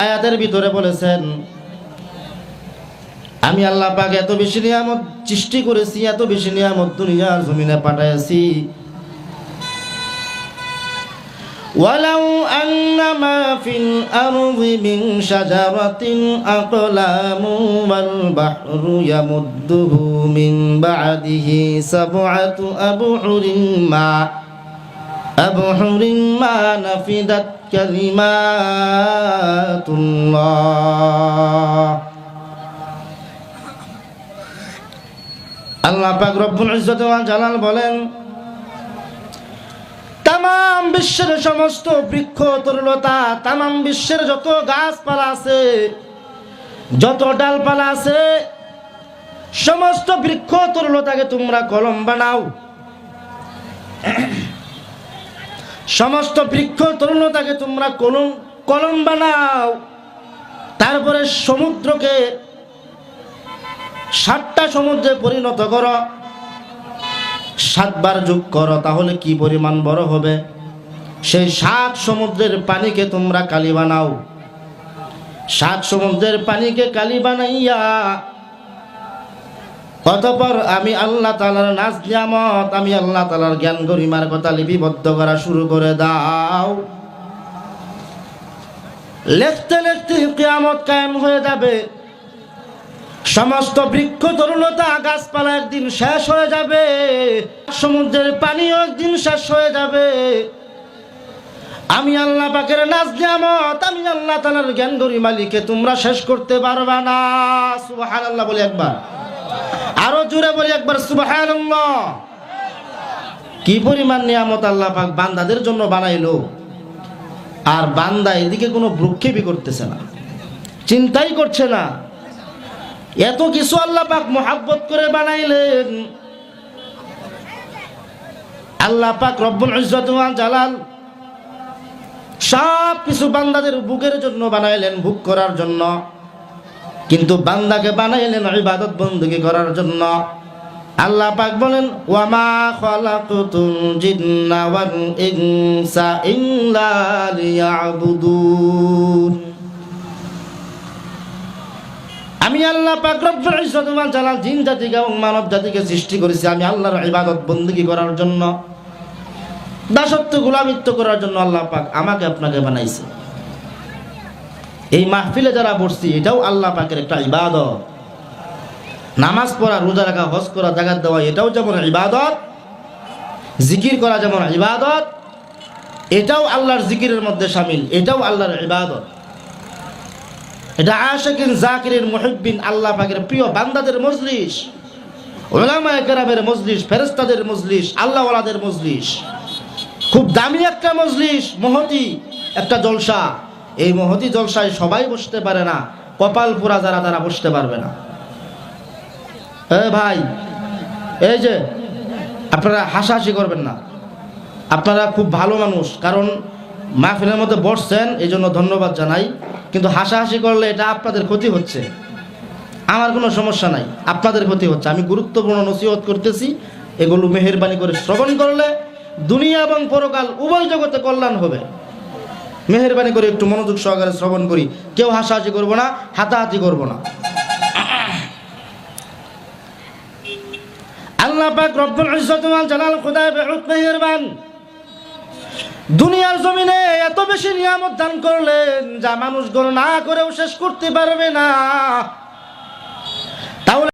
আয়াতের ভিতরে বলেছেন আমি আল্লাহ পাক এত বেশি নিয়ামত সৃষ্টি করেছি এত বেশি নিয়ামত দুনিয়ার জমিনে পাঠাইছি ولو أن ما في الأرض من شجرة أقلام والبحر يمده من بعده سبعة أبحر ما أبحر ما نفدت كلمات الله আল্লাহ পাক রব্বুল ইজ্জত ওয়াল জালাল বলেন তাম বিশ্বের সমস্ত বৃক্ষ তরুলতা তাম বিশ্বের যত গাছপালা আছে যত ডালপালা আছে সমস্ত বৃক্ষ তরুলতাকে তোমরা কলম বানাও সমস্ত বৃক্ষ তরুণতাকে তোমরা কলম কলম বানাও। তারপরে সমুদ্রকে সাতটা সমুদ্রে পরিণত করো। সাতবার যোগ করো, তাহলে কি পরিমাণ বড় হবে? সেই সাত সমুদ্রের পানিকে তোমরা কালি বানাও। সাত সমুদ্রের পানিকে কালি বানাইয়া অতপর আমি আল্লাহ তালার নাচ নিয়ামত, আমি আল্লাহ তালার জ্ঞান গরিমার কথা লিপিবদ্ধ করা শুরু করে দাও। লেখতে লেখতে কিয়ামত কায়েম হয়ে যাবে। সমস্ত বৃক্ষ, তরুণতা, গাছপালা একদিন শেষ হয়ে যাবে। সমুদ্রের পানিও একদিন শেষ হয়ে যাবে। আমি আল্লাহ পাকের নাচ নিয়ামত, আমি আল্লাহ তালার জ্ঞান গরিমালিকে তোমরা শেষ করতে পারবা না। সুবাহ আল্লাহ বলে একবার। আরও জোরে বলি একবার, সুবহানাল্লাহ। কি পরিমাণ নিয়ামত আল্লাহ পাক বান্দাদের জন্য বানাইলো। আর বান্দা এদিকে কোনো ভ্রুক্ষেপই করতেছে না, চিন্তাই করছে না। এত কিছু আল্লাহ পাক মোহাব্বত করে বানাইলেন। আল্লাহ পাক রব্বুল ইজ্জত জালাল সব কিছু বান্দাদের বুকের জন্য বানাইলেন ভুক করার জন্য। কিন্তু বান্দাকে বানাইলেন ইবাদত বন্দুকি করার জন্য। আল্লাহ পাক বলেন, ওয়ামা খালাকুতুল জিন্না ওয়াল ইনসা ইল্লা লিয়াবুদুন। আমি আল্লাহ পাক রব্বুল ইজ্জত ওয়াল জালাল জিন জাতিকে এবং মানব জাতিকে সৃষ্টি করেছি আমি আল্লাহর ইবাদত বন্দুকি করার জন্য। দাসত্ব, গোলামিত্ব করার জন্য আল্লাহ পাক আমাকে আপনাকে বানাইছে। এই মাহফিলে যারা বসছি, এটাও আল্লাহ পাকের একটা ইবাদত। নামাজ পড়া, রোজা রাখা, হজ করা জাগাত দেওয়া, এটাও যেমন ইবাদত, জিকির করা যেমন ইবাদত, এটাও আল্লাহর জিকিরের মধ্যে সামিল, এটাও আল্লাহর ইবাদত। এটা আশেকিন জাকিরের মুহিব্বিন, আল্লাহ পাকের প্রিয় বান্দাদের মজলিস ওলামায়ে কেরামের মজলিস ফেরেস্তাদের মজলিস, আল্লাহওয়ালাদের মজলিস। খুব দামি একটা মজলিস, মহতি, একটা জলসা। এই মহতি জলসায় সবাই বসতে পারে না, কপাল পুরা যারা তারা বসতে পারবে না। এ ভাই, এই যে, আপনারা হাসাহাসি করবেন না। আপনারা খুব ভালো মানুষ, কারণ মাহফিলের মধ্যে বসছেন, এই জন্য ধন্যবাদ জানাই। কিন্তু হাসাহাসি করলে এটা আপনাদের ক্ষতি হচ্ছে। আমার কোনো সমস্যা নাই, আপনাদের ক্ষতি হচ্ছে। আমি গুরুত্বপূর্ণ নসিহত করতেছি, এগুলো মেহেরবানি করে শ্রবণ করলে দুনিয়া এবং পরকাল উভয় জগতে কল্যাণ হবে। মেহেরবানি করে একটু মনোযোগ সহকারে শ্রবণ করি। কেউ হাসাহাসি করব না, হাতাহাতি করব না। আল্লাহ পাক রব্বুল ইজ্জত ওয়াল জালাল খোদায় বেউত মেহেরবান। দুনিয়ার জমিনে এত বেশি নিয়ামত দান করলেন, যা মানুষ গণনা করেও শেষ করতে পারবে না।